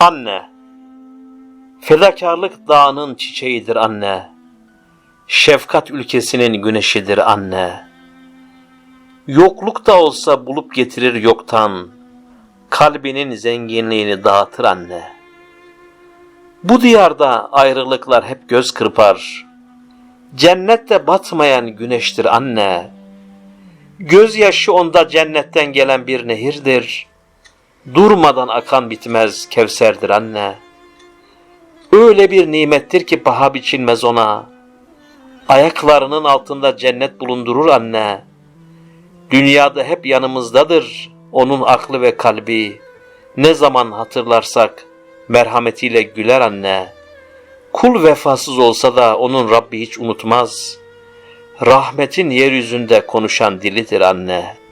Anne, fedakarlık dağının çiçeğidir anne. Şefkat ülkesinin güneşidir anne. Yokluk da olsa bulup getirir yoktan. Kalbinin zenginliğini dağıtır anne. Bu diyarda ayrılıklar hep göz kırpar. Cennette batmayan güneştir anne. Gözyaşı onda cennetten gelen bir nehirdir. Durmadan akan bitmez Kevser'dir anne. Öyle bir nimettir ki paha biçilmez ona. Ayaklarının altında cennet bulundurur anne. Dünyada hep yanımızdadır onun aklı ve kalbi. Ne zaman hatırlarsak merhametiyle güler anne. Kul vefasız olsa da onun Rabbi hiç unutmaz. Rahmetin yeryüzünde konuşan dilidir anne.''